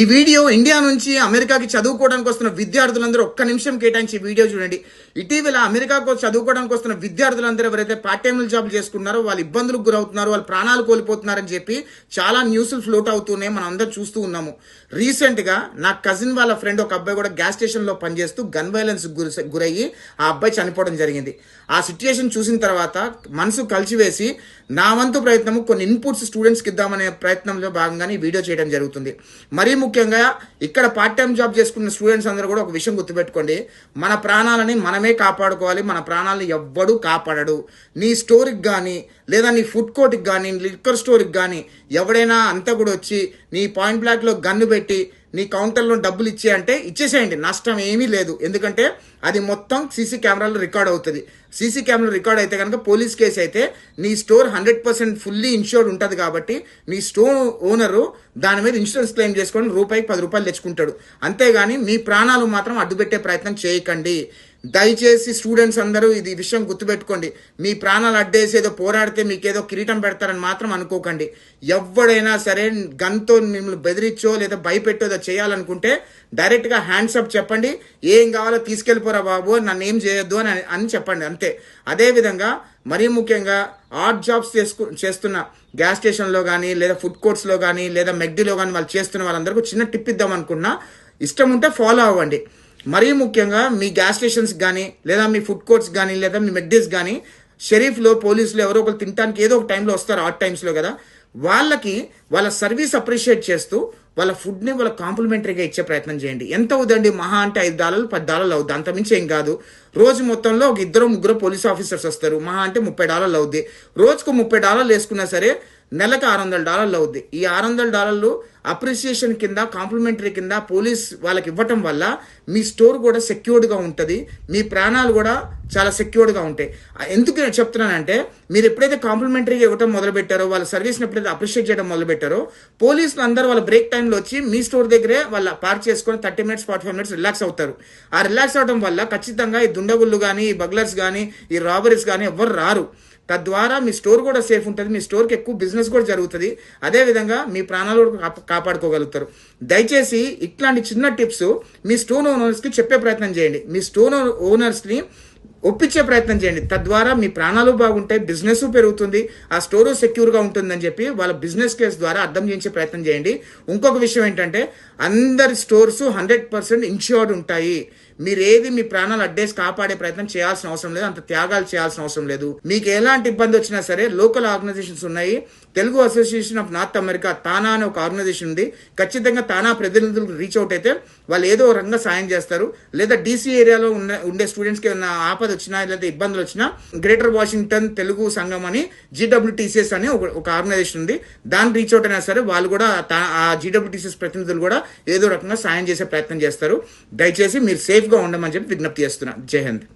ఈ video India నుంచి అమెరికాకి చదువుకోవడానికి వస్తున్న విద్యార్థులందరూ ఒక్క నిమిషం కేటాయించి వీడియో చూడండి. ఇటీవల అమెరికాకు చదువుకోవడానికి వస్తున్న విద్యార్థులందరూ ఎవరైతే పార్ట్ టైం జాబ్ చేసుకున్నారో వాళ్ళు ఇబ్బందులకు గురవుతున్నారు వాళ్ళు ప్రాణాలు కోల్పోతున్నారని చెప్పి చాలా న్యూస్లు ఫ్లోట్ అవుతున్నాయి. మనం అందరూ చూస్తూ ఉన్నాము. రీసెంట్గా నా కజిన్ వాళ్ళ ఫ్రెండ్ ఒక అబ్బాయి కూడా గ్యాస్ స్టేషన్లో పనిచేస్తూ గన్ వైలెన్స్ గురి గురయ్యి ఆ అబ్బాయి చనిపోవడం జరిగింది. ఆ సిచ్యుయేషన్ చూసిన తర్వాత మనసు కలిసివేసి నా వంతు ప్రయత్నము కొన్ని ఇన్పుట్స్ స్టూడెంట్స్కి ఇద్దామనే ప్రయత్నంలో భాగంగానే ఈ వీడియో చేయడం జరుగుతుంది. మరీ ముఖ్యంగా ఇక్కడ పార్ట్ టైం జాబ్ చేసుకున్న స్టూడెంట్స్ అందరూ కూడా ఒక విషయం గుర్తుపెట్టుకోండి. మన ప్రాణాలని మనమే కాపాడుకోవాలి. మన ప్రాణాలని ఎవ్వడు కాపాడడు. నీ స్టోర్కి కానీ లేదా నీ ఫుడ్ కోర్ట్కి కానీ లిక్కర్ స్టోర్కి కానీ ఎవడైనా అంతా కూడా వచ్చి నీ పాయింట్ బ్లాక్లో గన్ను పెట్టి నీ కౌంటర్లో డబ్బులు ఇచ్చే అంటే ఇచ్చేసేయండి. నష్టం ఏమీ లేదు. ఎందుకంటే అది మొత్తం సీసీ కెమెరాలో రికార్డ్ అవుతుంది. సీసీ కెమెరా రికార్డ్ అయితే కనుక పోలీస్ కేసు అయితే నీ store hundred percent fully insured ఉంటుంది కాబట్టి నీ స్టోర్ ఓనరు దాని మీద ఇన్సూరెన్స్ క్లెయిమ్ చేసుకొని రూపాయికి పది రూపాయలు తెచ్చుకుంటాడు. అంతేగాని మీ ప్రాణాలు మాత్రం అడ్డుపెట్టే ప్రయత్నం చేయకండి. దయచేసి స్టూడెంట్స్ అందరూ ఇది విషయం గుర్తుపెట్టుకోండి. మీ ప్రాణాలు అడ్డేసేదో పోరాడితే మీకేదో కిరీటం పెడతారని మాత్రం అనుకోకండి. ఎవడైనా సరే గన్తో మిమ్మల్ని బెదిరించో లేదా భయపెట్టోదో చేయాలనుకుంటే డైరెక్ట్గా హ్యాండ్సప్ చెప్పండి. ఏం కావాలో తీసుకెళ్ళిపోరా బాబు నన్ను ఏం చేయొద్దు అని అని చెప్పండి అంతే. అదేవిధంగా మరీ ముఖ్యంగా ఆర్ట్ జాబ్స్ చేసుకు చేస్తున్న గ్యాస్ స్టేషన్లో కానీ లేదా ఫుడ్ కోర్ట్స్లో కానీ లేదా మెగ్డీలో కానీ వాళ్ళు చేస్తున్న వాళ్ళందరికీ చిన్న టిప్ ఇద్దాం అనుకున్నా ఇష్టం ఉంటే ఫాలో అవ్వండి. మరీ ముఖ్యంగా మీ గ్యాస్ స్టేషన్స్ కానీ లేదా మీ ఫుడ్ కోర్ట్స్ కానీ లేదా మీ మెడ్డీస్ కానీ షరీఫ్లో పోలీసులు ఎవరో ఒకరు తినడానికి ఏదో ఒక టైంలో వస్తారు ఆ టైమ్స్లో కదా. వాళ్ళకి వాళ్ళ సర్వీస్ అప్రిషియేట్ చేస్తూ వాళ్ళ ఫుడ్ని వాళ్ళ కాంప్లిమెంటరీగా ఇచ్చే ప్రయత్నం చేయండి. ఎంత అవుదండి? మహా అంటే ఐదు డాలర్లు పది డాలర్లు అవుద్ది. అంతమించి ఏం కాదు. రోజు మొత్తంలో ఒక ఇద్దరు ముగ్గురు పోలీస్ ఆఫీసర్స్ వస్తారు. మహా అంటే ముప్పై డాలర్లు అవుద్ది. రోజుకు ముప్పై డాలర్లు వేసుకున్నా సరే నెలకు ఆరు వందల డాలర్లు అవుద్ది. ఈ ఆరు వందల డాలర్లు అప్రిసియేషన్ కింద కాంప్లిమెంటరీ కింద పోలీస్ వాళ్ళకి ఇవ్వటం వల్ల మీ స్టోర్ కూడా సెక్యూర్డ్గా ఉంటుంది. మీ ప్రాణాలు కూడా చాలా సెక్యూర్డ్గా ఉంటాయి. ఎందుకు నేను చెప్తున్నానంటే మీరు ఎప్పుడైతే కాంప్లిమెంటరీగా ఇవ్వటం మొదలు పెట్టారో వాళ్ళ సర్వీస్ని ఎప్పుడైతే అప్రిషియేట్ చేయడం మొదలు పెట్టారో పోలీసులు అందరూ వాళ్ళ బ్రేక్ టైంలో వచ్చి మీ స్టోర్ దగ్గరే వాళ్ళ పార్క్ చేసుకొని thirty minutes forty five minutes relax అవుతారు. ఆ రిలాక్స్ అవడం వల్ల ఖచ్చితంగా ఈ దుండగుళ్ళు కానీ ఈ బగ్లర్స్ కానీ ఈ రాబరీస్ కానీ ఎవ్వరు రారు. తద్వారా మీ స్టోర్ కూడా సేఫ్ ఉంటుంది మీ స్టోర్కి ఎక్కువ బిజినెస్ కూడా జరుగుతుంది. అదేవిధంగా మీ ప్రాణాలు కూడా కాపాడుకోగలుగుతారు. దయచేసి ఇట్లాంటి చిన్న టిప్స్ మీ స్టోన్ ఓనర్స్కి చెప్పే ప్రయత్నం చేయండి. మీ స్టోన్ ఓనర్స్ని ఒప్పించే ప్రయత్నం చేయండి. తద్వారా మీ ప్రాణాలు బాగుంటాయి బిజినెస్ పెరుగుతుంది ఆ స్టోరు సెక్యూర్గా ఉంటుందని చెప్పి వాళ్ళ బిజినెస్ కేస్ ద్వారా అర్థం చేయించే ప్రయత్నం చేయండి. ఇంకొక విషయం ఏంటంటే అందరి స్టోర్స్ హండ్రెడ్ పర్సెంట్ ఇన్ష్యూర్డ్ ఉంటాయి. మీరు ఏది మీ ప్రాణాలు అడ్డేసి కాపాడే ప్రయత్నం చేయాల్సిన అవసరం లేదు అంత త్యాగాలు చేయాల్సిన అవసరం లేదు. మీకు ఎలాంటి ఇబ్బంది వచ్చినా సరే లోకల్ ఆర్గనైజేషన్స్ ఉన్నాయి. Telugu association of North America TANA అనే ఒక ఆర్గనైజేషన్ ఉంది. ఖచ్చితంగా తానా ప్రతినిధులకు రీచ్ అవుట్ అయితే వాళ్ళు ఏదో ఒక రకంగా సాయం చేస్తారు. లేదా డీసీ ఏరియాలో ఉన్న ఉండే స్టూడెంట్స్కి ఏమైనా ఆపద వచ్చినా లేదా ఇబ్బందులు వచ్చినా గ్రేటర్ వాషింగ్టన్ తెలుగు సంఘం అని జీడబ్ల్యూటీసీఎస్ అని ఒక ఆర్గనైజేషన్ ఉంది. దాన్ని రీచ్ అవుట్ అయినా సరే వాళ్ళు కూడా ఆ జీడబ్ల్యూటీసీఎస్ ప్రతినిధులు కూడా ఏదో రకంగా సాయం చేసే ప్రయత్నం చేస్తారు. దయచేసి మీరు సేఫ్ సేఫ్గా ఉండమని చెప్పి విజ్ఞప్తి చేస్తున్నా జై హింద్